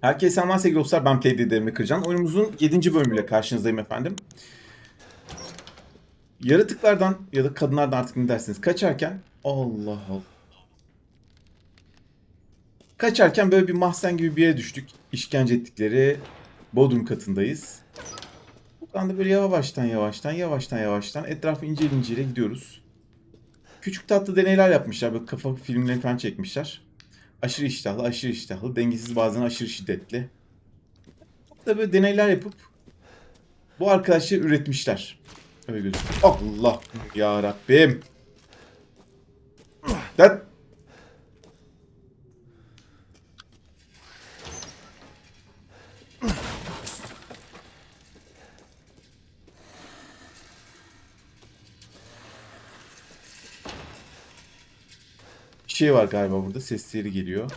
Herkese selamlar sevgili dostlar. Ben Playdead Emre Kırcan. Oyunumuzun 7. bölümüyle karşınızdayım efendim. Yaratıklardan ya da kadınlardan artık ne dersiniz kaçarken Allah Allah. Kaçarken böyle bir mahzen gibi bir yere düştük. İşkence ettikleri Bodrum katındayız. Buradan da böyle yavaştan yavaştan yavaştan yavaştan etrafı incele incele gidiyoruz. Küçük tatlı deneyler yapmışlar. Böyle kafa filmleri falan çekmişler. Aşırı iştahlı, aşırı iştahlı, dengesiz bazen aşırı şiddetli. Burada böyle deneyler yapıp bu arkadaşları üretmişler. Öyle gözüküyor. Allah ya Rabbim. Şey var galiba burada. Sesleri geliyor.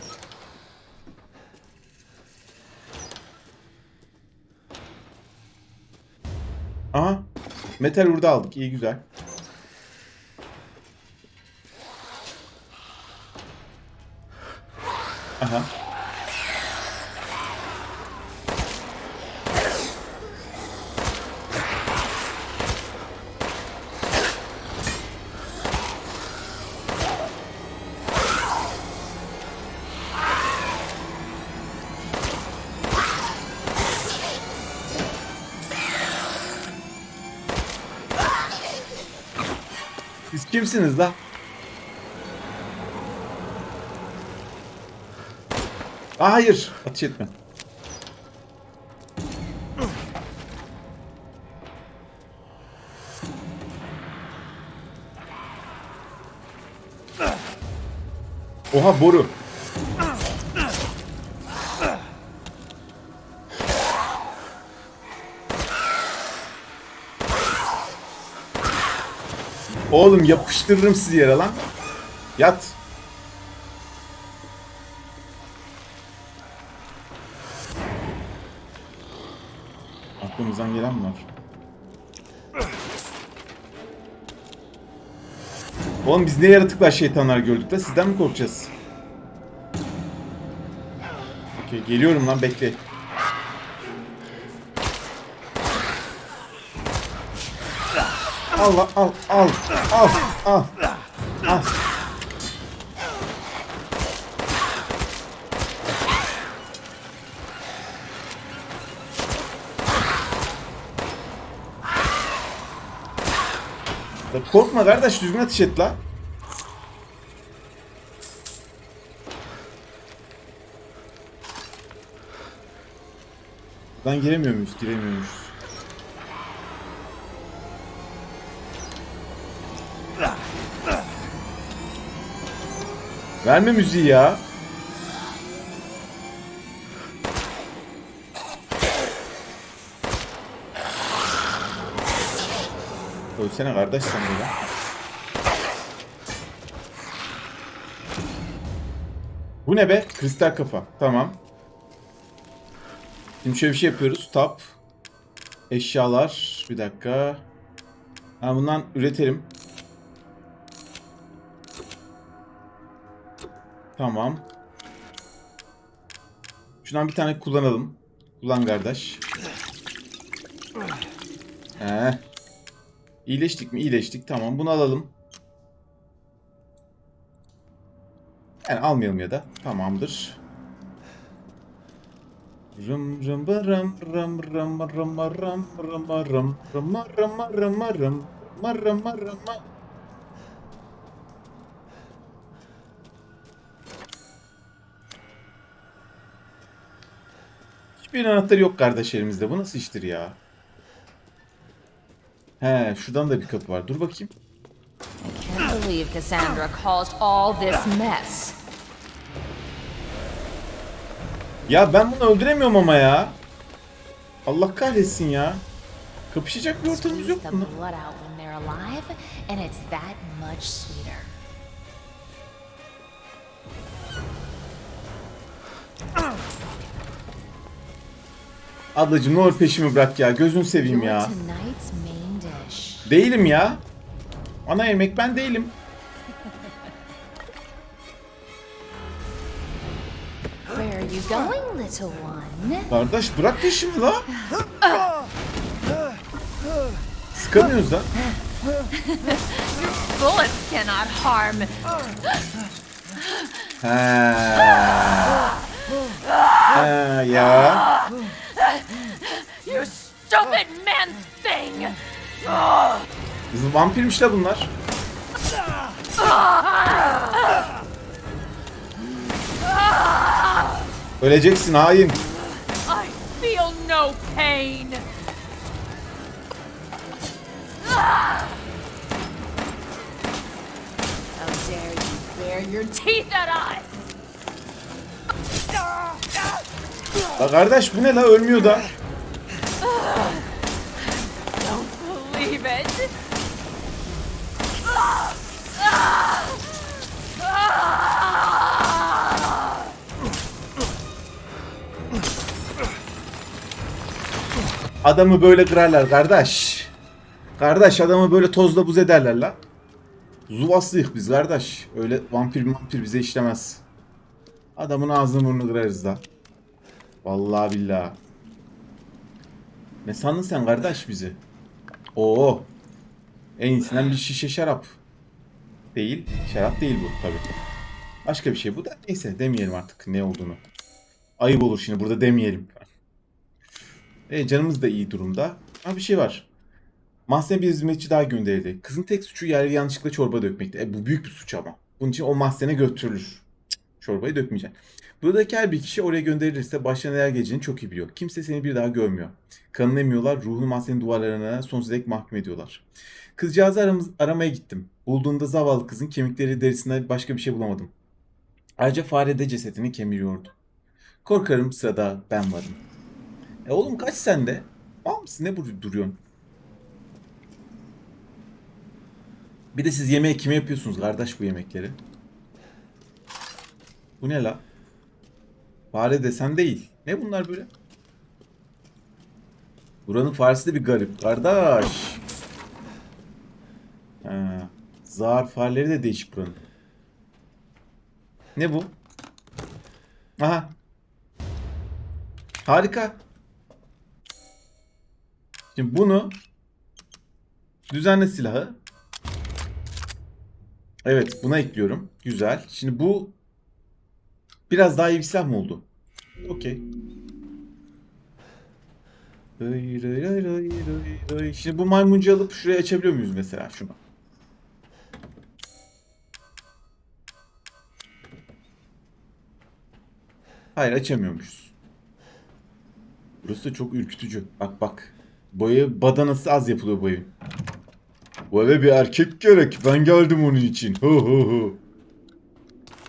Aha. Metal urda aldık. İyi güzel. Aha. Kimsiniz la? Hayır. Ateş etme. Oha boru. Oğlum yapıştırırım sizi yere lan. Yat. Aklımızdan gelen mi var? Oğlum biz ne yaratıklar şeytanlar gördük de sizden mi korkacağız? Okey geliyorum lan bekle. Al lan, al al al al al. Korkma kardeş düzgün ateş et la. Buradan giremiyor muyuz? Giremiyoruz. Verme müziği ya. Ölsene kardeş sen de. Bu ne be? Kristal kafa. Tamam. Şimdi şöyle bir şey yapıyoruz. Tap. Eşyalar. Bir dakika. Ha bundan üretelim. Tamam. Şundan bir tane kullanalım. Kullan kardeş. He. İyileştik mi? İyileştik. Tamam bunu alalım. Yani almayalım ya da. Tamamdır. Rım rım rım rım rım rım rım rım rım rım rım rım rım rım rım rım Hiçbir anahtarı yok kardeş elimizde. Bu nasıl iştir ya? He, şuradan da bir kapı var. Dur bakayım. Can't believe Cassandra caused all this mess. Ya ben bunu öldüremiyorum ama ya. Allah kahretsin ya. Kapışacak bir ortamımız yok the Ablacım ne olur peşimi bırak ya. Gözünü seveyim ya. Değilim ya. Ana yemek ben değilim. Kardeş bırak peşimi la. Sıkamıyoruz lan. Bullets cannot harm. Ha. Ha ya. Stupid man thing! Vampirmiş la bunlar. Öleceksin hain. I feel no pain. How dare you bare your teeth at us! La kardeş bu ne la ölmüyor da. Adamı böyle kırarlar kardeş. Kardeş adamı böyle tozla buz ederler la. Zuvaslıyık biz kardeş. Öyle vampir vampir bize işlemez. Adamın ağzını burnunu kırarız da. Vallahi billahi. Ne sandın sen kardeş bizi? Oo. En iyisinden bir şişe şarap. Değil. Şarap değil bu tabii. Başka bir şey bu da. Neyse demeyelim artık ne olduğunu. Ayıp olur şimdi burada demeyelim. E, canımız da iyi durumda. Ama bir şey var. Mahzene bir hizmetçi daha gönderildi. Kızın tek suçu yer yanlışlıkla çorba dökmekti. E, bu büyük bir suç ama. Bunun için o mahzene götürülür. Çorbayı dökmeyeceksin. Buradaki her bir kişi oraya gönderilirse başına neler geleceğini çok iyi biliyor. Kimse seni bir daha görmüyor. Kanını emiyorlar, ruhunu mahzenin duvarlarına sonsuza dek mahkum ediyorlar. Kızcağızı aramız, aramaya gittim. Bulduğumda zavallı kızın kemikleri derisinde başka bir şey bulamadım. Ayrıca fare de cesedini kemiriyordu. Korkarım sırada ben varım. E oğlum kaç sende? Mal mısın? Ne bur- duruyorsun? Bir de siz yemeği kime yapıyorsunuz kardeş bu yemekleri? Bu ne la? Fare desen değil. Ne bunlar böyle? Buranın faresi de bir garip. Kardeş. Ha. Zar fareleri de değişik buranın. Ne bu? Aha. Harika. Şimdi bunu düzenle silahı. Evet buna ekliyorum. Güzel. Şimdi bu biraz daha iyi bir silah mı oldu? Okey. Şimdi bu maymuncu alıp şuraya açabiliyor muyuz mesela şunu? Hayır açamıyormuşuz. Burası çok ürkütücü. Bak bak. Boya badanası az yapılıyor evin. Bu bir erkek gerek. Ben geldim onun için. Ho ho ho.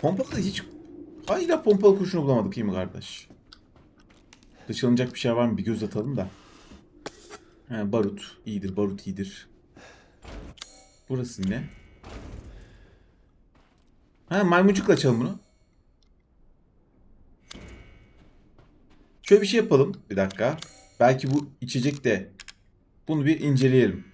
Pompalı hiç... Hala pompalı kurşunu bulamadık iyi mi kardeş? Dışlanacak bir şey var mı? Bir göz atalım da. He, barut. iyidir, barut iyidir. Burası ne? Ha maymuncukla açalım bunu. Şöyle bir şey yapalım. Bir dakika. Belki bu içecek de bunu bir inceleyelim.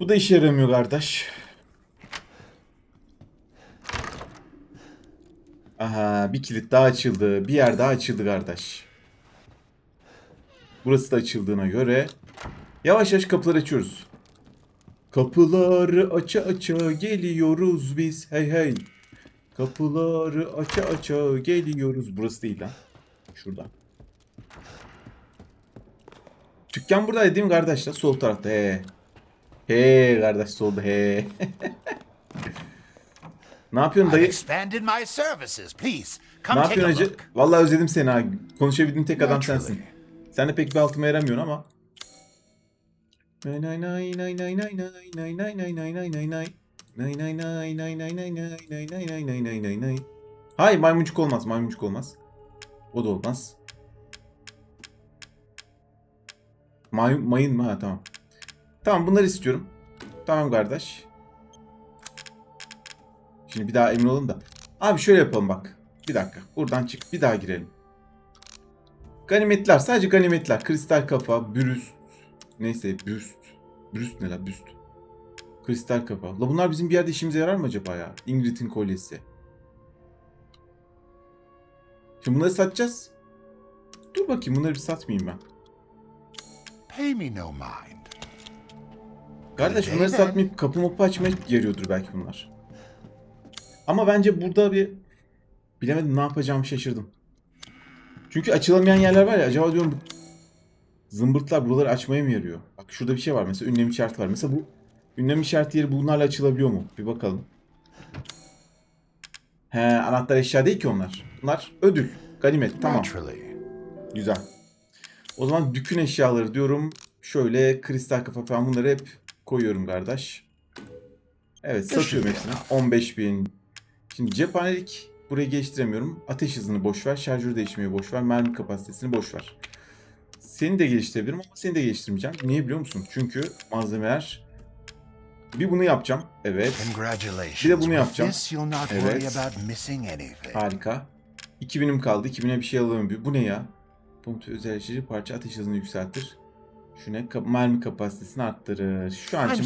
Bu da işe yaramıyor kardeş. Aha bir kilit daha açıldı. Bir yer daha açıldı kardeş. Burası da açıldığına göre yavaş yavaş kapıları açıyoruz. Kapıları aça aça geliyoruz biz. Hey hey. Kapıları aça aça geliyoruz. Burası değil lan. Şurada. Dükkan buradaydı değil mi kardeş? lan? Sol tarafta. He. He kardeş solda he. ne yapıyorsun dayı? expanded my services. Please, Ne yapıyorsun hacı? Vallahi özledim seni ha. Konuşabildiğin tek adam sensin. Sen de pek bir altıma yaramıyorsun ama. Nay nay nay nay nay nay nay nay nay nay nay nay nay nay. Nay nay nay nay nay nay nay nay nay. Hayır maymuncuk olmaz maymuncuk olmaz. O da olmaz. May, mayın mı? Ha tamam. Tamam bunları istiyorum. Tamam kardeş. Şimdi bir daha emin olun da. Abi şöyle yapalım bak. Bir dakika. Buradan çık. Bir daha girelim. Ganimetler. Sadece ganimetler. Kristal kafa, bürüst. Neyse büst. Bürüst ne la büst. Kristal kafa. La bunlar bizim bir yerde işimize yarar mı acaba ya? Ingrid'in kolyesi. Şimdi bunları satacağız. Dur bakayım bunları bir satmayayım ben. Pay me no mind. Kardeş bunları satmayıp kapı mapı açmaya yarıyordur belki bunlar. Ama bence burada bir bilemedim ne yapacağımı şaşırdım. Çünkü açılamayan yerler var ya acaba diyorum zımbırtlar buraları açmaya mı yarıyor? Bak şurada bir şey var mesela ünlem işareti var. Mesela bu ünlem işareti yeri bunlarla açılabiliyor mu? Bir bakalım. He anahtar eşya değil ki onlar. Bunlar ödül. Ganimet tamam. Güzel. O zaman dükün eşyaları diyorum. Şöyle kristal kafa falan bunları hep koyuyorum kardeş. Evet satıyorum hepsini. 15 bin. Şimdi cephanelik burayı geliştiremiyorum. Ateş hızını boş ver. Şarjörü değişmeyi boş ver. Mermi kapasitesini boş ver. Seni de geliştirebilirim ama seni de geliştirmeyeceğim. Niye biliyor musun? Çünkü malzemeler bir bunu yapacağım. Evet. Bir de bunu yapacağım. Evet. Harika. 2000'im kaldı. 2000'e bir şey alamıyorum. Bu ne ya? Pompa özelleştirici parça ateş hızını yükseltir. Şu ne? Kap- mermi kapasitesini arttırır. Şu an için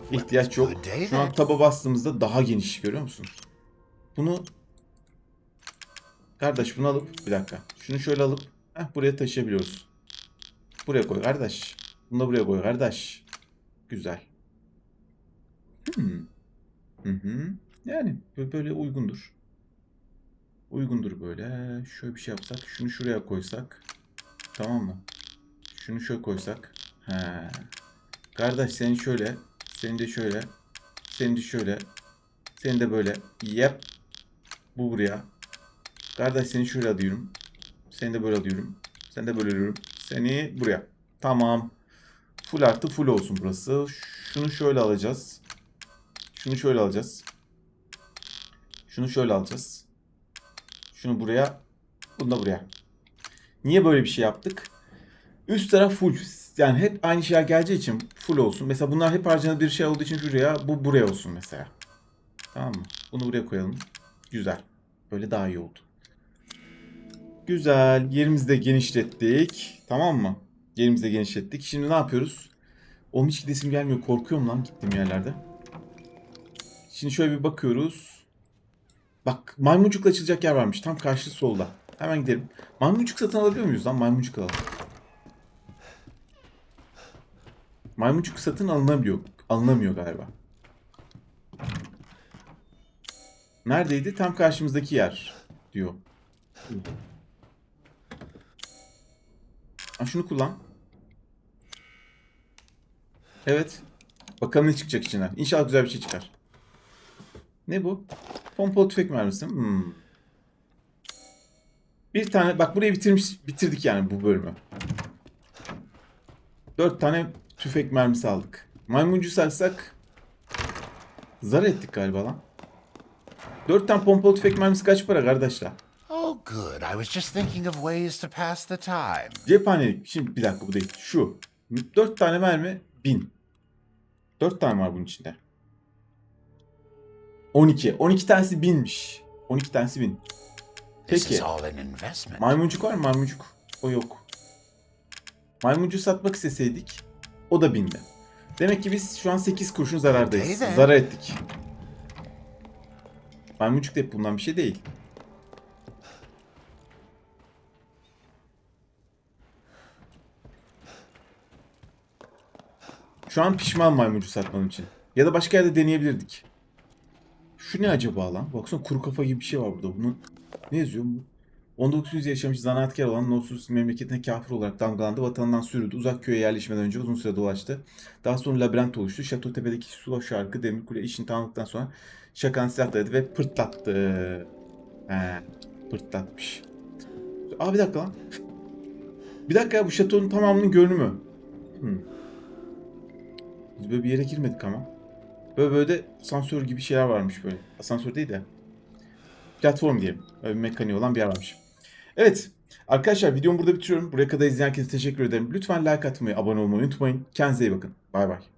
weapons. ihtiyaç yok. Şu an taba bastığımızda daha geniş görüyor musun? Bunu Kardeş bunu alıp bir dakika. Şunu şöyle alıp heh, buraya taşıyabiliyoruz. Buraya koy kardeş. Bunu da buraya koy kardeş. Güzel. Hmm. Hı hı. Yani bö- böyle uygundur. Uygundur böyle. Şöyle bir şey yapsak. Şunu şuraya koysak. Tamam mı? Şunu şöyle koysak. He. Kardeş senin şöyle. Senin de şöyle. Senin de şöyle. Senin de böyle. Yep. Bu buraya. Kardeş seni şöyle alıyorum. Seni de böyle alıyorum. Seni de böyle alıyorum. Seni buraya. Tamam. Full artı full olsun burası. Şunu şöyle alacağız. Şunu şöyle alacağız. Şunu şöyle alacağız. Şunu buraya. Bunu da buraya. Niye böyle bir şey yaptık? Üst taraf full. Yani hep aynı şeyler geleceği için full olsun. Mesela bunlar hep harcanabilir şey olduğu için şuraya, bu buraya olsun mesela. Tamam mı? Bunu buraya koyalım. Güzel. Böyle daha iyi oldu. Güzel. Yerimizi de genişlettik. Tamam mı? Yerimizi de genişlettik. Şimdi ne yapıyoruz? Oğlum hiç gidesim gelmiyor. Korkuyorum lan gittiğim yerlerde. Şimdi şöyle bir bakıyoruz. Bak maymuncukla açılacak yer varmış. Tam karşı solda. Hemen gidelim. Maymuncuk satın alabiliyor muyuz lan? Maymuncuk alalım. Maymuncuk satın alınabiliyor. Alınamıyor galiba. Neredeydi? Tam karşımızdaki yer diyor. Ha, şunu kullan. Evet. Bakalım ne çıkacak içinden. İnşallah güzel bir şey çıkar. Ne bu? Pompalı tüfek mermisi. Hmm. Bir tane bak burayı bitirmiş bitirdik yani bu bölümü. Dört tane tüfek mermisi aldık. Maymuncu sarsak zar ettik galiba lan. Dört tane pompalı tüfek mermisi kaç para kardeşler? Good. I was just thinking of ways to pass the time. Cephanelik. Şimdi bir dakika bu değil. Şu. Dört tane mermi bin. Dört tane var bunun içinde. 12. 12 tanesi binmiş. 12 tanesi bin. This Peki. is all an investment. Maymuncuk var mı? Maymuncuk. O yok. Maymuncu satmak isteseydik o da bindi. Demek ki biz şu an 8 kurşun zarardayız. Zarar ettik. Maymuncuk da hep bundan bir şey değil. Şu an pişman maymuncu satmam için. Ya da başka yerde deneyebilirdik. Şu ne acaba lan? Baksana kuru kafa gibi bir şey var burada. Bunu ne yazıyor bu? 1900 yaşamış zanaatkar olan Nosus memleketine kafir olarak damgalandı. Vatanından sürüldü. Uzak köye yerleşmeden önce uzun süre dolaştı. Daha sonra labirent oluştu. Şato tepedeki su şarkı demir kule işini tamamladıktan sonra şakan silahladı ve pırtlattı. He, pırtlatmış. Aa bir dakika lan. Bir dakika ya bu şatonun tamamının görünümü. Hmm. Biz böyle bir yere girmedik ama. Böyle böyle de asansör gibi şeyler varmış böyle. Asansör değil de. Platform diyelim. Böyle bir mekaniği olan bir yer varmış. Evet. Arkadaşlar videomu burada bitiriyorum. Buraya kadar izleyen herkese teşekkür ederim. Lütfen like atmayı, abone olmayı unutmayın. Kendinize iyi bakın. Bay bay.